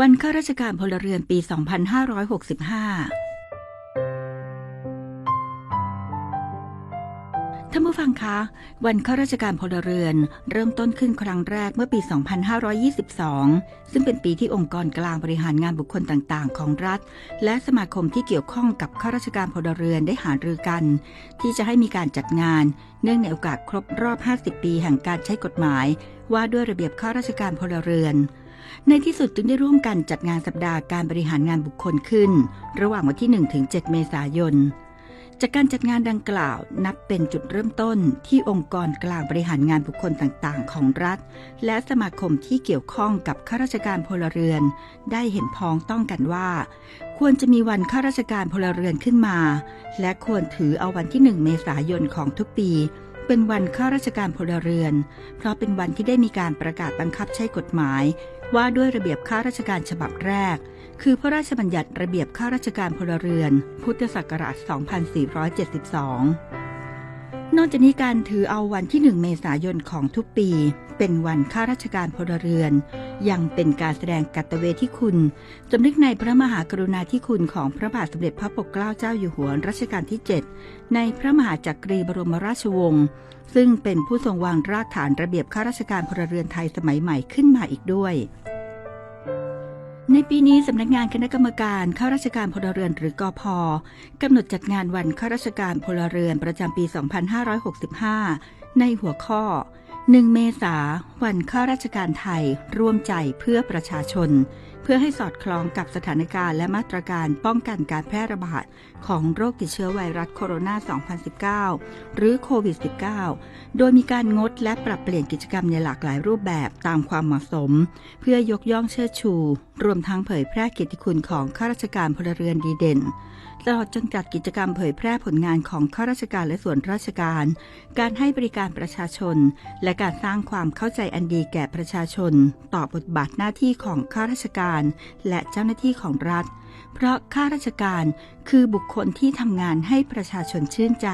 วันข้าราชการพลเรือนปี 2565 ท่านผู้ฟังคะ วันข้าราชการพลเรือน เริ่มต้นขึ้นครั้งแรกเมื่อปี 2522 ซึ่งเป็นปีที่องค์กรกลางบริหารงานบุคคลต่างๆ ของรัฐ และสมาคมที่เกี่ยวข้องกับข้าราชการพลเรือนได้หารือกัน ที่จะให้มีการจัดงาน เนื่องในโอกาสครบรอบ 50 ปีแห่งการใช้กฎหมาย ว่าด้วยระเบียบข้าราชการพลเรือน ในที่สุดจึงได้ร่วมกันจัดงานสัปดาห์การบริหารงานบุคคลขึ้น ระหว่างวันที่ 1-7 เมษายน จากการจัดงานดังกล่าวนับเป็นจุดเริ่มต้นที่องค์กรกลางบริหารงานบุคคลต่างๆ ของรัฐ และสมาคมที่เกี่ยวข้องกับข้าราชการพลเรือน ได้เห็นพ้องต้องกันว่า ควรจะมีวันข้าราชการพลเรือนขึ้นมา และควรถือเอาวันที่ 1 เมษายนของทุกปี เป็นวันข้าราชการพลเรือน เพราะเป็นวันที่ได้มีการประกาศบังคับใช้กฎหมาย ว่าด้วยระเบียบข้าราชการฉบับแรก คือพระราชบัญญัติระเบียบข้าราชการพลเรือน พุทธศักราช 2472 นอกจากนี้การถือเอาวันที่ 1 เมษายนของทุกปี เป็นวันข้าราชการพลเรือน ยังเป็นการแสดงกัตเวทีคุณสำนึกในพระมหากรุณาธิคุณของพระบาทสมเด็จพระปกเกล้าเจ้าอยู่หัวรัชกาลที่ 7 ในพระมหาจักรีบรมราชวงศ์ซึ่งเป็นผู้ทรงวางรากฐานระเบียบข้าราชการพลเรือนไทยสมัยใหม่ขึ้นมาอีกด้วยในปีนี้สำนักงานคณะกรรมการข้าราชการพลเรือนหรือกอพกำหนดจัดงานวันข้าราชการพลเรือนประจำปี 2565 ในหัวข้อ 1เมษาวันข้าราชการไทยร่วมใจเพื่อประชาชน เพื่อให้สอดคล้องกับสถานการณ์และมาตรการป้องกันการแพร่ระบาดของโรคติดเชื้อไวรัสโคโรนา 2019 หรือโควิด -19 โดยมีการงดและปรับเปลี่ยนกิจกรรมในหลากหลายรูปแบบตามความเหมาะสม เพื่อยกย่องเชิดชู รวมทั้งเผยแพร่เกียรติคุณของข้าราชการพลเรือนดีเด่น ตลอดจนจัดกิจกรรมเผยแพร่ผลงานของข้าราชการและส่วนราชการ การให้บริการประชาชน และการสร้างความเข้าใจอันดีแก่ประชาชน ต่อบทบาทหน้าที่ของข้าราชการ และเจ้าหน้าที่ของรัฐ เพราะข้าราชการคือบุคคลที่ทำงานให้ประชาชนชื่นใจ